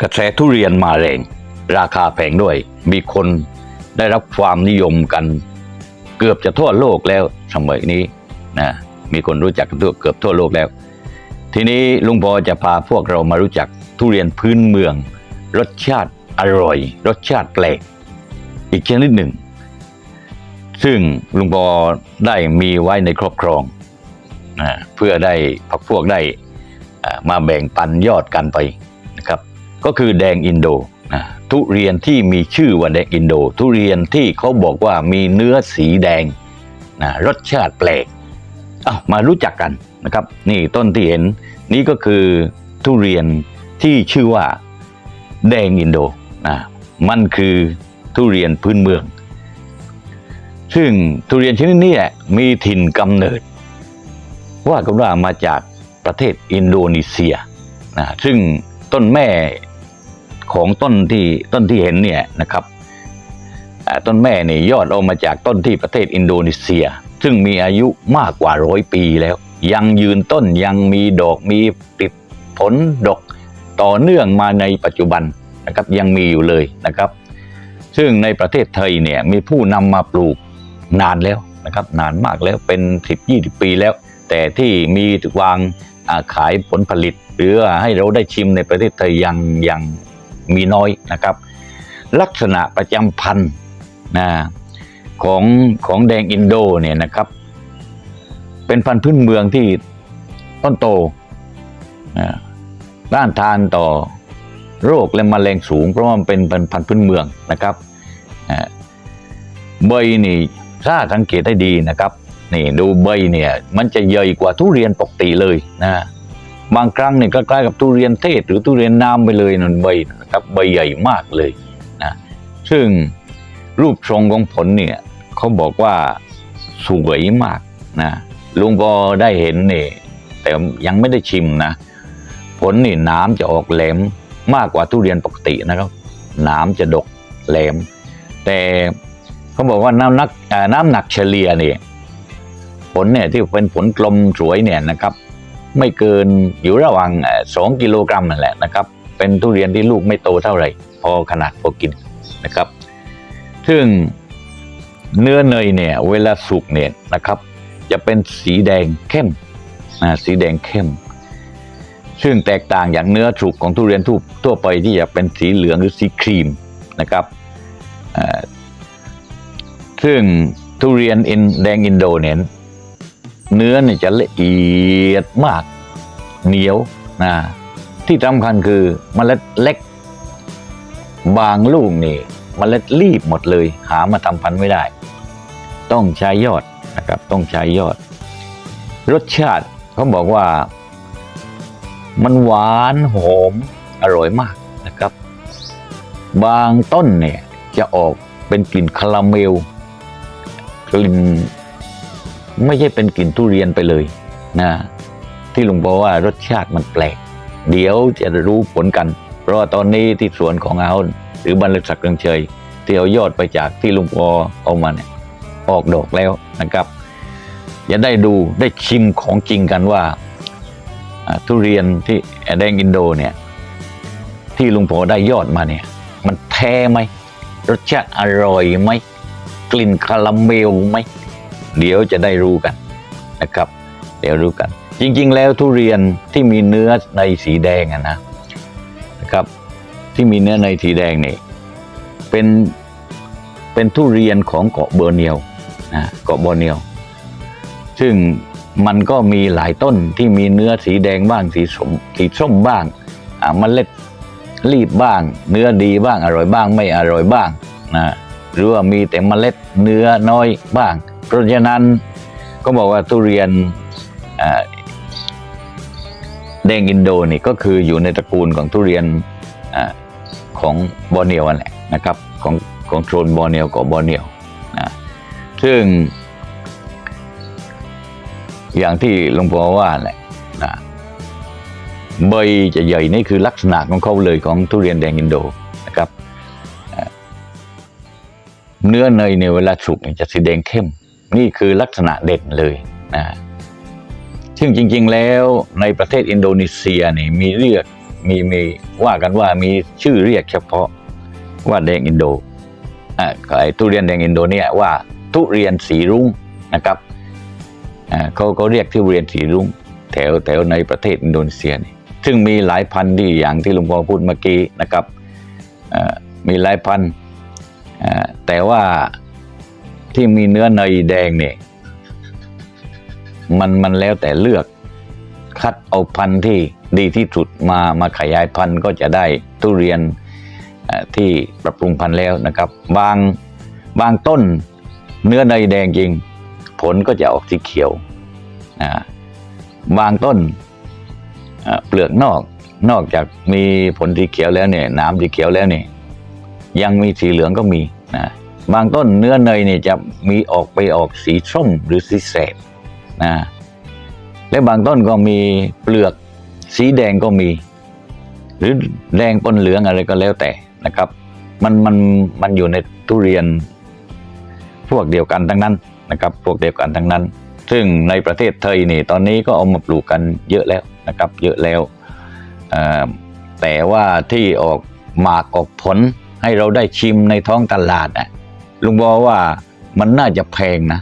กระแสทุเรียนมาแรง ราคาแพงด้วย มีคนได้รับความนิยมกัน เกือบจะทั่วโลกแล้วสมัยนี้นะมีคนรู้จักกันทั่วเกือบทั่วโลกแล้ว ทีนี้ลุงพอจะพาพวกเรามารู้จักทุเรียนพื้นเมือง รสชาติอร่อย รสชาติแปลก อีกชนิดหนึ่ง ซึ่งลุงพอได้มีไว้ในครอบครองนะเพื่อได้พักพวกได้มาแบ่งปันยอดกันไป ก็คือแดงอินโดนะทุเรียนที่มีชื่อว่าแดงอินโด ทุเรียนที่เขาบอกว่ามีเนื้อสีแดงนะรสชาติแปลกเอามารู้จักกันนะครับ นี่ต้นที่เห็นนี่ก็คือทุเรียนที่ชื่อว่าแดงอินโดนะมันคือทุเรียนพื้นเมือง ซึ่งทุเรียนชนิดนี้แหละมีถิ่นกำเนิด ว่ากันว่ามาจากประเทศอินโดนีเซียนะซึ่งต้นแม่ ของต้นที่ต้นที่เห็นเนี่ยนะครับต้นแม่นี่ยอดเอามาจากต้นที่ประเทศอินโดนีเซีย ซึ่งมีอายุมากกว่าร้อยปีแล้ว ยังยืนต้นยังมีดอกมีติดผลดกต่อเนื่องมาในปัจจุบันนะครับยังมีอยู่เลยนะครับ ซึ่งในประเทศไทยเนี่ยมีผู้นำมาปลูกนานแล้วนะครับนานมากแล้วเป็น 10 20 ปีแล้ว แต่ที่มีวางขายผลผลิต หรือให้เราได้ชิมในประเทศไทยยังยัง มีน้อยนะครับ ลักษณะประจำพันธุ์นะของของแดงอินโดเนี่ยนะครับ เป็นพันธุ์พื้นเมืองที่ต้นโตนะต้านทานต่อโรคและมะเร็งสูง เพราะมันเป็นพันธุ์พื้นเมืองนะครับใบนี่ถ้าสังเกตได้ดีนะครับนี่ดูใบเนี่ยมันจะใหญ่กว่าทุเรียนปกติเลยนะ บางครั้งเนี่ยก็คล้ายกับทุเรียนเทศ หรือทุเรียนน้ำไปเลยนั่นใบนะครับใบใหญ่มากเลยนะซึ่งรูปทรงของผลเนี่ยเขาบอกว่าสวยมากนะลุงพอได้เห็นเนี่ยแต่ยังไม่ได้ชิมนะ ผลนี่น้ำจะออกแหลมมากกว่าทุเรียนปกตินะครับน้ำจะดกแหลม แต่เขาบอกว่าน้ำนักอ่น้ำหนักเฉลี่ยเนี่ยผลเนี่ยที่เป็นผลกลมสวยเนี่ยนะครับ ไม่เกินอยู่ระหว่างเอ่อสองกิโลกรัมนั่นแหละนะครับ เป็นทุเรียนที่ลูกไม่โตเท่าไหร่ พอขนาดพอกินนะครับ ซึ่งเนื้อเนยเนี่ยเวลาสุกเนี่ยนะครับ จะเป็นสีแดงเข้มอ่าสีแดงเข้ม ซึ่งแตกต่างจากเนื้อสุกของทุเรียนทั่วทั่วไปที่จะเป็นสีเหลืองหรือสีครีมนะครับซึ่งทุเรียนอินแดงอินโดเนี่ย เนื้อเนี่ยจะละเอียดมาก เหนียวนะที่สำคัญคือเมล็ดเล็ก บางลูกนี่เมล็ดรีบหมดเลย หามาทำพันธุ์ไม่ได้ ต้องใช้ยอดนะครับ ต้องใช้ยอด รสชาติเขาบอกว่า มันหวานหอมอร่อยมากนะครับ บางต้นเนี่ยจะออกเป็นกลิ่นคาราเมลกลิ่น ไม่ใช่เป็นกลิ่นทุเรียนไปเลยนะที่ลุงบอกว่ารสชาติมันแปลก เดี๋ยวจะรู้ผลกัน เพราะว่าตอนนี้ที่สวนของเอาหรือบรรลึกศักดิ์เรืองเชยที่เอายอดไปจากที่ลุงปอเอามาเนี่ยออกดอกแล้วนะครับจะได้ดูได้ชิมของจริงกันว่าทุเรียนที่แดงอินโดเนี่ยที่ลุงโผได้ยอดมาเนี่ย มันแท้ไหมรสชาติอร่อยไหมกลิ่นคาราเมลไหม เดี๋ยวจะได้รู้กันนะครับ เดี๋ยวรู้กัน จริง ๆ แล้วทุเรียนที่มีเนื้อในสีแดงนะนะครับ ที่มีเนื้อในสีแดงนี่เป็นเป็นทุเรียนของเกาะเบอร์เนียวนะเกาะเบอร์เนียว ซึ่งมันก็มีหลายต้นที่มีเนื้อสีแดงบ้างสีส้มสีส้มบ้างอ่าเมล็ดรีบบ้าง เนื้อดีบ้างอร่อยบ้างไม่อร่อยบ้างนะ หรือว่ามีแต่เมล็ดเนื้อน้อยบ้าง เพราะฉะนั้นก็บอกว่าทุเรียนแดงอินโดนี่ก็คืออยู่ในตระกูลของทุเรียนอของบอร์เนียวนั่นแหละนะครับของของโซนบอร์เนียวกับบอร์เนียวนะซึ่ง อย่างที่หลวงพ่อว่าแหละนะใบจะใหญ่นี่คือลักษณะของเขาเลยของทุเรียนแดงอินโด เนื้อเนยในยเวลาสุกจะสีแดงเข้ม นี่คือลักษณะเด่นเลยนะซึ่งจริง ๆ แล้วในประเทศอินโดนีเซียนี่มีเรียกมีมีว่ากันว่ามีชื่อเรียกเฉพาะว่าแดงอินโดอ่าไอ้ทุเรียนแดงอินโดเนี่ยว่าทุเรียนสีรุ้งนะครับอ่าเขาเขาเรียกทุเรียนสีรุ้งแถวแถวในประเทศอินโดนีเซียนี่ซึ่งมีหลายพันธุ์ที่อย่างที่หลวงพ่อพูดเมื่อกี้นะครับอ่ามีหลายพันธุ์ แต่ว่าที่มีเนื้อในแดงเนี่ยมันมันแล้วแต่เลือกคัดเอาพันธุ์ที่ดีที่สุดมามาขยายพันธุ์ก็จะได้ทุเรียนที่ปรับปรุงพันธุ์แล้วนะครับ บางบางต้นเนื้อในแดงจริง ผลก็จะออกสีเขียวนะบางต้นเปลือกนอกนอกจากมีผลสีเขียวแล้วเนี่ยน้ำสีเขียวแล้วเนี่ย ยังมีสีเหลืองก็มีนะบางต้นเนื้อในยเนี่ยจะมีออกไปออกสีส้มหรือสีแสดนะและบางต้นก็มีเปลือกสีแดงก็มี หรือแดงปนเหลืองอะไรก็แล้วแต่นะครับ มันมันมันอยู่ในทุเรียนพวกเดียวกันทั้งนั้นนะครับ พวกเดียวกันทั้งนั้น ซึ่งในประเทศไทยนี่ตอนนี้ก็เอามาปลูกกันเยอะแล้วนะครับ เยอะแล้วแต่ว่าที่ออกหมากออกผล ให้เราได้ชิมในท้องตลาดนะลุงบอว่ามันน่าจะแพงนะ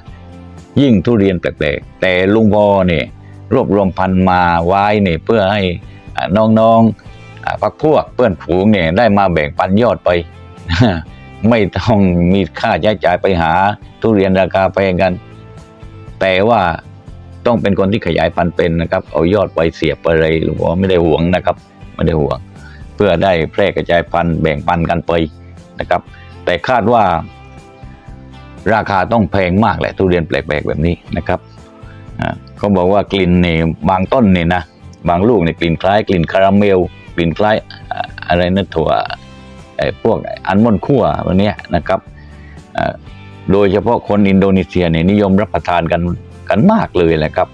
ยิ่งทุเรียนแปลกๆแต่ลุงพอเนี่ยรวบรวมพันมาไว้เนี่ยเพื่อให้น้องๆพักพวกเพื่อนฝูงเนี่ยได้มาแบ่งปันยอดไป ไม่ต้องมีค่าใช้จ่ายไปหาทุเรียนราคาแพงกัน แต่ว่าต้องเป็นคนที่ขยายพันธุ์เป็นนะครับ เอายอดไปเสียบไปเลยลุงบอไม่ได้ห่วงนะครับ ไม่ได้ห่วง เพื่อได้แพร่กระจายพันธุ์แบ่งปันกันไปนะครับ แต่คาดว่า ราคาต้องแพงมากแหละทุเรียนแปลกๆแบบนี้นะครับเขาบอกว่ากลิ่นเนี่ยบางต้นเนี่ยนะบางลูกเนี่ยกลิ่นคล้ายกลิ่นคาราเมลกลิ่นคล้ายอะไรนะถั่วไอ้พวกอัลมอนด์คั่ววันนี้ยนะครับโดยเฉพาะคนอินโดนีเซียเนี่ยนิยมรับประทานกันกันมากเลยแหละครับ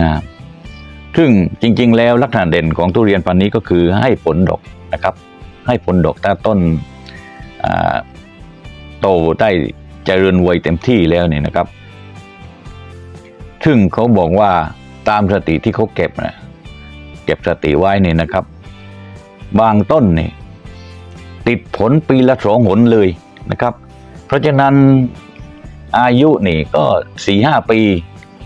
นะ ซึ่งจริง ๆ แล้วลักษณะเด่นของทุเรียนพันธุ์นี้ก็คือให้ผลดกนะครับ ให้ผลดกถ้าต้นโตได้เจริญวัยเต็มที่แล้วเนี่ยนะครับ ซึ่งเขาบอกว่าตามสติที่เขาเก็บนะเก็บสติไว้เนี่ยนะครับ บางต้นนี่ติดผลปีละสองหนเลยนะครับ เพราะฉะนั้นอายุนี่ก็สี่ห้าปี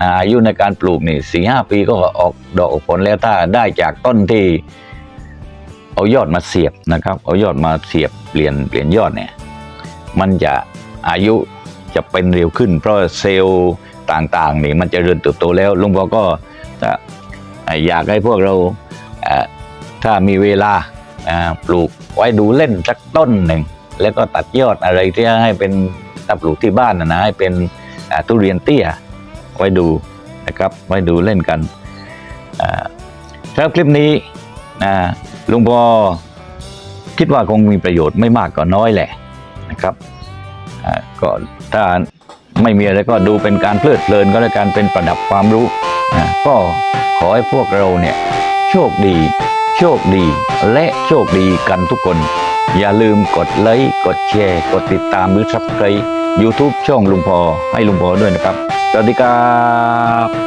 อายุในการปลูกนี่สี่ห้าปีก็ออกดอกออกผลแล้วถ้าได้จากต้นที่ เอายอดมาเสียบนะครับ เอายอดมาเสียบเปลี่ยนเปลี่ยนยอดเนี่ย มันจะอายุจะเป็นเร็วขึ้น เพราะเซลล์ต่างๆนี่มันจะเริญเติบโตแล้วลุงพ่อก็จะอยากให้พวกเราถ้ามีเวลาปลูกไว้ดูเล่นสักต้นหนึ่ง แล้วก็ตัดยอดอะไรที่ให้เป็นถ้าปลูกที่บ้านนะนะให้เป็นทุเรียนเตี้ย ไว้ดูนะครับไว้ดูเล่นกันอ่าสำหรับคลิปนี้นะลุงพ่อคิดว่าคงมีประโยชน์ไม่มากก็น้อยแหละนะครับก็ถ้าไม่มีอะไรก็ดูเป็นการเพลิดเพลินก็แล้วกันเป็นประดับความรู้อ่าก็ขอให้พวกเราเนี่ยโชคดี โชคดีและโชคดีกันทุกคน อย่าลืมกดไลค์กดแชร์ กดติดตามหรือ subscribe YouTube ช่องลุงพอให้ลุงพอด้วยนะครับ สวัสดีครับ